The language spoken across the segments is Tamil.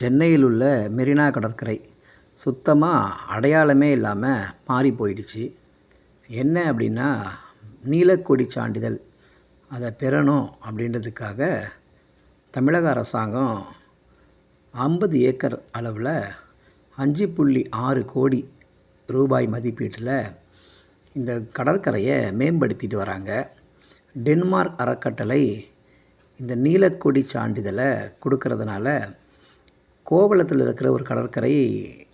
சென்னையில் உள்ள மெரினா கடற்கரை சுத்தமாக அடையாளமே இல்லாமல் மாறி போயிடுச்சு. என்ன அப்படின்னா நீலக்கொடி சான்றிதழ் அதை பெறணும் அப்படின்றதுக்காக தமிழக அரசாங்கம் ஐம்பது ஏக்கர் அளவில் அஞ்சு புள்ளி ஆறு கோடி ரூபாய் மதிப்பீட்டில் இந்த கடற்கரையை மேம்படுத்திட்டு வராங்க. டென்மார்க் அறக்கட்டளை இந்த நீலக்கொடி சான்றிதழை கொடுக்கறதுனால கோவளத்தில் இருக்கிற ஒரு கடற்கரை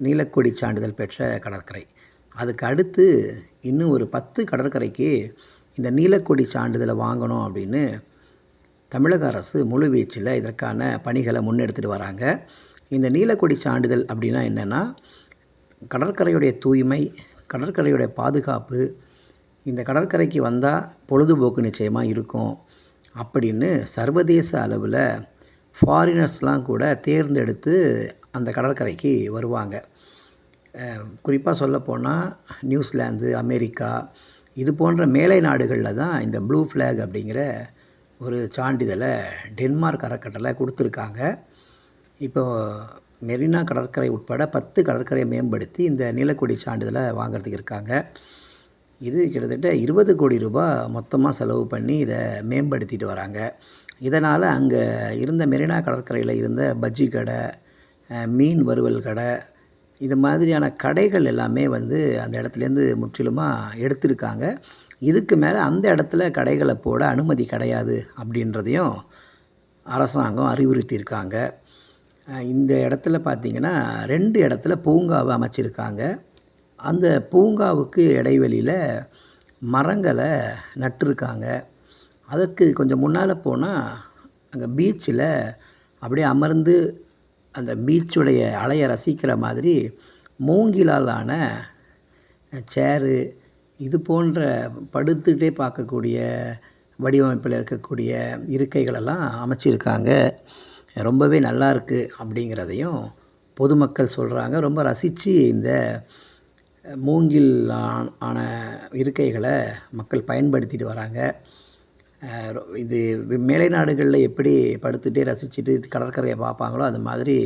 நீலக்கொடி சான்றிதழ் பெற்ற கடற்கரை. அதுக்கு அடுத்து இன்னும் ஒரு பத்து கடற்கரைக்கு இந்த நீலக்கொடி சான்றிதழை வாங்கணும் அப்படின்னு தமிழக அரசு முழுவீச்சில் இதற்கான பணிகளை முன்னெடுத்துட்டு வராங்க. இந்த நீலக்கொடி சான்றிதழ் அப்படின்னா என்னென்னா கடற்கரையுடைய தூய்மை கடற்கரையுடைய பாதுகாப்பு இந்த கடற்கரைக்கு வந்தால் பொழுதுபோக்கு நிச்சயமாக இருக்கும் அப்படின்னு சர்வதேச அளவில் ஃபாரினர்ஸ்லாம் கூட தேர்ந்தெடுத்து அந்த கடற்கரைக்கு வருவாங்க. குறிப்பாக சொல்லப்போனால் நியூசிலாந்து அமெரிக்கா இது போன்ற மேலை நாடுகளில் தான் இந்த ப்ளூ ஃப்ளாக் அப்படிங்கிற ஒரு சான்றிதழை டென்மார்க் அறக்கட்டளை கொடுத்துருக்காங்க. இப்போ மெரினா கடற்கரை உட்பட பத்து கடற்கரையை மேம்படுத்தி இந்த நீலக்கொடி சான்றிதழை வாங்குறதுக்கு இருக்காங்க. இது கிட்டத்தட்ட இருபது கோடி ரூபாய் மொத்தமாக செலவு பண்ணி இதை மேம்படுத்திட்டு வராங்க. இதனால் அங்கே இருந்த மெரினா கடற்கரையில் இருந்த பஜ்ஜி கடை மீன் வறுவல் கடை இது மாதிரியான கடைகள் எல்லாமே வந்து அந்த இடத்துலேருந்து முற்றிலுமாக எடுத்திருக்காங்க. இதுக்கு மேலே அந்த இடத்துல கடைகளை போட அனுமதி கிடையாது அப்படின்றதையும் அரசாங்கம் அறிவுறுத்தியிருக்காங்க. இந்த இடத்துல பார்த்திங்கன்னா ரெண்டு இடத்துல பூங்காவை அமைச்சிருக்காங்க. அந்த பூங்காவுக்கு இடைவெளியில் மரங்களை நட்டிருக்காங்க. அதுக்கு கொஞ்சம் முன்னால் போனால் அங்கே பீச்சில் அப்படியே அமர்ந்து அந்த பீச்சுடைய அலையை ரசிக்கிற மாதிரி மூங்கிலாலான சேரு இது போன்ற படுத்துகிட்டே பார்க்கக்கூடிய வடிவமைப்பில் இருக்கக்கூடிய இருக்கைகளெல்லாம் அமைச்சிருக்காங்க. ரொம்பவே நல்லா இருக்குது அப்படிங்கிறதையும் பொதுமக்கள் சொல்கிறாங்க ரொம்ப ரசித்து இந்த மூங்கில் ஆன இருக்கைகளை மக்கள் பயன்படுத்திட்டு வராங்க. இது மேலை நாடுகளில் எப்படி படுத்துகிட்டே ரசிச்சுட்டு கடற்கரையை பார்ப்பாங்களோ அது மாதிரி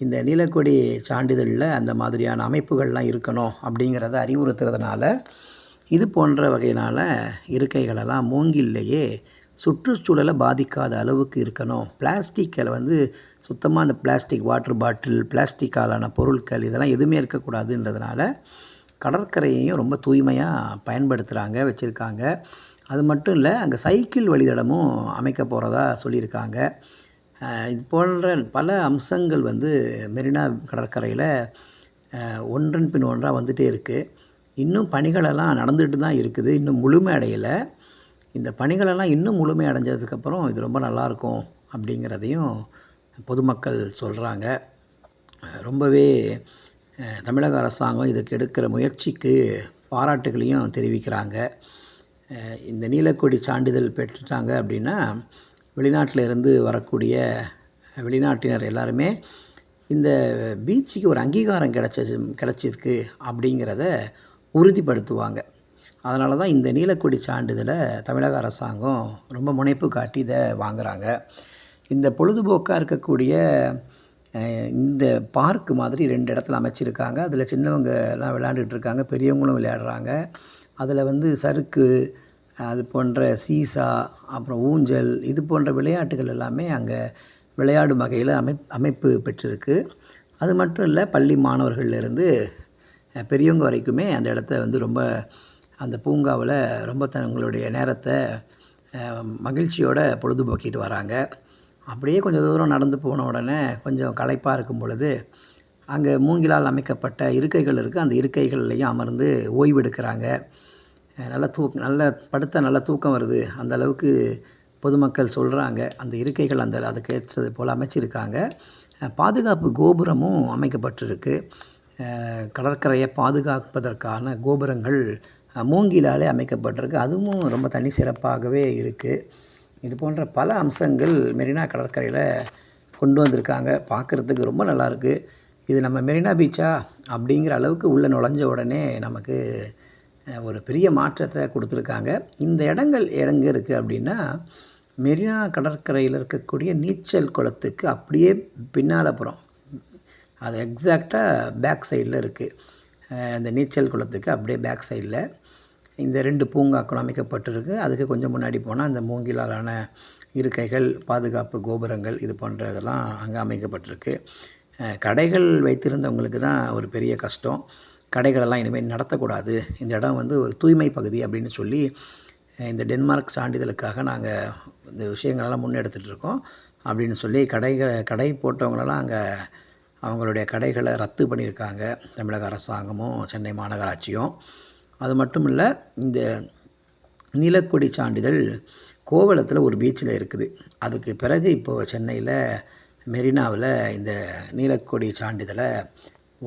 இந்த நீலக்கொடி சான்றிதழில் அந்த மாதிரியான அமைப்புகள்லாம் இருக்கணும் அப்படிங்கிறத அறிவுறுத்துறதுனால இது போன்ற வகையினால் இருக்கைகளெல்லாம் மூங்கில்லையே சுற்றுச்சூழலை பாதிக்காத அளவுக்கு இருக்கணும். பிளாஸ்டிக்கில் வந்து சுத்தமாக அந்த பிளாஸ்டிக் வாட்டர் பாட்டில் பிளாஸ்டிக்காலான பொருட்கள் இதெல்லாம் எதுவுமே இருக்கக்கூடாதுன்றதுனால கடற்கரையையும் ரொம்ப தூய்மையாக பயன்படுத்துகிறாங்க வச்சுருக்காங்க. அது மட்டும் இல்லை அங்கே சைக்கிள் வழித்தடமும் அமைக்க போகிறதா சொல்லியிருக்காங்க. இது போன்ற பல அம்சங்கள் வந்து மெரினா கடற்கரையில் ஒன்றன் பின் ஒன்றாக வந்துகிட்டே இருக்குது இன்னும் பணிகளெல்லாம் நடந்துகிட்டு தான் இருக்குது. இன்னும் முழுமை அடையலை. இந்த பணிகளெல்லாம் இன்னும் முழுமை அடைஞ்சதுக்கப்புறம் இது ரொம்ப நல்லாயிருக்கும் அப்படிங்கிறதையும் பொதுமக்கள் சொல்கிறாங்க ரொம்பவே தமிழக அரசாங்கம் இதுக்கு எடுக்கிற முயற்சிக்கு பாராட்டுகளையும் தெரிவிக்கிறாங்க. இந்த நீலக்கொடி சான்றிதழ் பெற்றுட்டாங்க அப்படின்னா வெளிநாட்டில் இருந்து வரக்கூடிய வெளிநாட்டினர் எல்லாருமே இந்த பீச்சுக்கு ஒரு அங்கீகாரம் கிடச்சது கிடச்சிருக்கு அப்படிங்கிறத உறுதிப்படுத்துவாங்க. அதனால தான் இந்த நீலக்கொடி சான்றிதழை தமிழக அரசாங்கம் ரொம்ப முனைப்பு காட்டி இதை வாங்குகிறாங்க இந்த பொழுதுபோக்காக இருக்கக்கூடிய இந்த பார்க் மாதிரி ரெண்டு இடத்துல அமைச்சிருக்காங்க. அதில் சின்னவங்க எல்லாம் விளையாண்டுட்டு இருக்காங்க பெரியவங்களும் விளையாடுறாங்க. அதில் வந்து சறுக்கு அது போன்ற சீசா அப்புறம் ஊஞ்சல் இது போன்ற விளையாட்டுகள் எல்லாமே அங்கே விளையாடும் வகையில் அமை அமைப்பு பெற்றிருக்கு. அது மட்டும் இல்லை பள்ளி மாணவர்கள்லேருந்து பெரியவங்க வரைக்குமே அந்த இடத்த வந்து ரொம்ப அந்த பூங்காவில் ரொம்ப தங்களுடைய நேரத்தை மகிழ்ச்சியோட பொழுதுபோக்கிட்டு வராங்க. அப்படியே கொஞ்சம் தூரம் நடந்து போன உடனே கொஞ்சம் களைப்பாக இருக்கும் பொழுது அங்கே மூங்கிலால் அமைக்கப்பட்ட இருக்கைகள் இருக்குது அந்த இருக்கைகள்லையும் அமர்ந்து ஓய்வெடுக்கிறாங்க. நல்ல தூக் நல்ல படுத்த நல்ல தூக்கம் வருது. அந்த அளவுக்கு பொதுமக்கள் சொல்கிறாங்க அந்த இருக்கைகள் அந்த அதுக்கேற்றது போல் அமைச்சிருக்காங்க. பாதுகாப்பு கோபுரமும் அமைக்கப்பட்டிருக்கு. கடற்கரையை பாதுகாப்பதற்கான கோபுரங்கள் மூங்கிலாலே அமைக்கப்பட்டிருக்கு. அதுவும் ரொம்ப தனி சிறப்பாகவே இருக்குது இது போன்ற பல அம்சங்கள் மெரினா கடற்கரையில் கொண்டு வந்திருக்காங்க. பார்க்குறதுக்கு ரொம்ப நல்லாயிருக்கு இது நம்ம மெரினா பீச்சா அப்படிங்கிற அளவுக்கு உள்ளே நுழைஞ்ச உடனே நமக்கு ஒரு பெரிய மாற்றத்தை கொடுத்துருக்காங்க. இந்த இடங்கள் எங்கே இருக்குது அப்படின்னா மெரினா கடற்கரையில் இருக்கக்கூடிய நீச்சல் குளத்துக்கு அப்படியே பின்னால் புறம். அது எக்ஸாக்டாக பேக் சைடில் இருக்குது அந்த நீச்சல் குளத்துக்கு அப்படியே பேக் சைடில் இந்த ரெண்டு பூங்காக்கள் அமைக்கப்பட்டிருக்கு அதுக்கு கொஞ்சம் முன்னாடி போனால் அந்த மூங்கிலாலான இருக்கைகள் பாதுகாப்பு கோபுரங்கள் இது போன்றதெல்லாம் அங்கே அமைக்கப்பட்டிருக்கு. கடைகள் வைத்திருந்தவங்களுக்கு தான் ஒரு பெரிய கஷ்டம். கடைகளெல்லாம் இனிமேல் நடத்தக்கூடாது. இந்த இடம் வந்து ஒரு தூய்மை பகுதி அப்படின்னு சொல்லி இந்த டென்மார்க் சான்றிதழுக்காக நாங்கள் இந்த விஷயங்களெல்லாம் முன்னெடுத்துட்ருக்கோம் அப்படின்னு சொல்லி கடைகள் கடை போட்டவங்களெல்லாம் அங்கே அவங்களுடைய கடைகளை ரத்து பண்ணியிருக்காங்க. தமிழக அரசாங்கமும் சென்னை மாநகராட்சியும். அது மட்டும் இல்லை இந்த நீலக்கொடி சான்றிதழ் கோவளத்தில் ஒரு பீச்சில் இருக்குது. அதுக்கு பிறகு இப்போது சென்னையில் மெரினாவில் இந்த நீலக்கொடி சான்றிதழை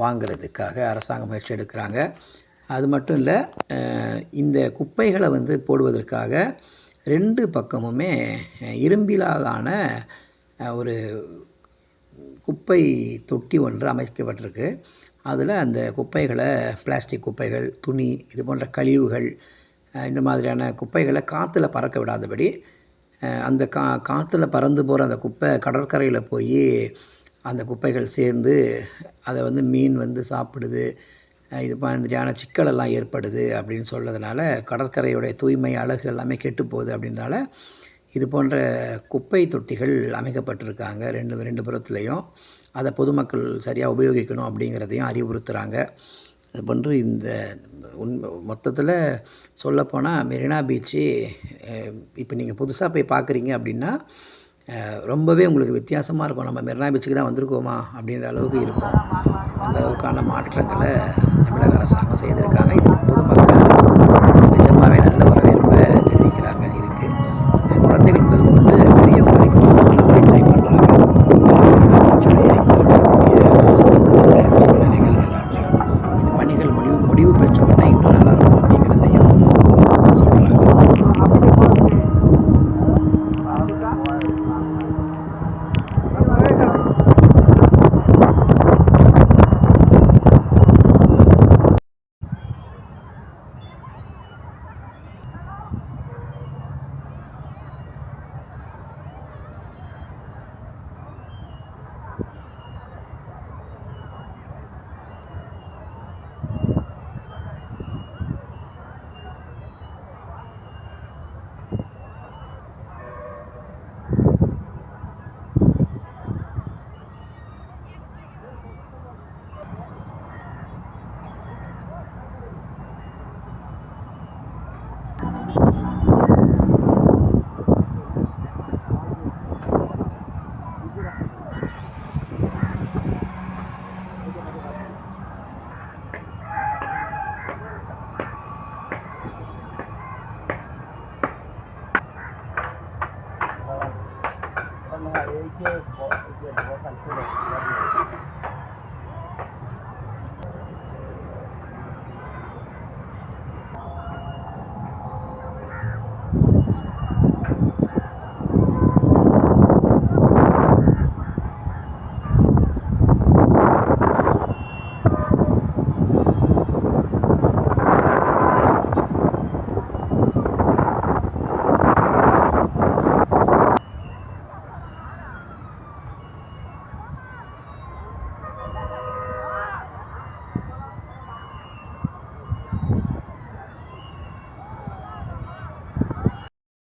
வாங்குறதுக்காக அரசாங்கம் முயற்சி எடுக்கிறாங்க. அது மட்டும் இல்லை இந்த குப்பைகளை வந்து போடுவதற்காக ரெண்டு பக்கமுமே இரும்பிலாலான ஒரு குப்பை தொட்டி ஒன்று அமைக்கப்பட்டிருக்கு. அதில் அந்த குப்பைகளை பிளாஸ்டிக் குப்பைகள் துணி இது போன்ற கழிவுகள் இந்த மாதிரியான குப்பைகளை காற்றுல பறக்க விடாதபடி அந்த கா காற்றுல பறந்து போகிற அந்த குப்பை கடற்கரையில் போய் அந்த குப்பைகள் சேர்ந்து அதை வந்து மீன் வந்து சாப்பிடுது. இது மாதிரியான சிக்கலெல்லாம் ஏற்படுது அப்படின்னு சொல்கிறதுனால கடற்கரையுடைய தூய்மை அழகு எல்லாமே கெட்டு போகுது அப்படின்றனால இது போன்ற குப்பை தொட்டிகள் அமைக்கப்பட்டிருக்காங்க. ரெண்டு ரெண்டு புறத்துலேயும். அதை பொதுமக்கள் சரியாக உபயோகிக்கணும் அப்படிங்கிறதையும் அறிவுறுத்துகிறாங்க அது போன்று இந்த உண் மொத்தத்தில் சொல்லப்போனால் மெரினா பீச்சு இப்போ நீங்கள் புதுசாக போய் பார்க்குறீங்க அப்படின்னா ரொம்பவே உங்களுக்கு வித்தியாசமாக இருக்கும். நம்ம மெரினா பீச்சுக்கு தான் வந்திருக்கோமா அப்படின்ற அளவுக்கு இருக்கும். அந்த அளவுக்கான மாற்றங்களை தமிழக அரசாங்கம் செய்திருக்காங்க. இதுக்கு பொதுமக்கள்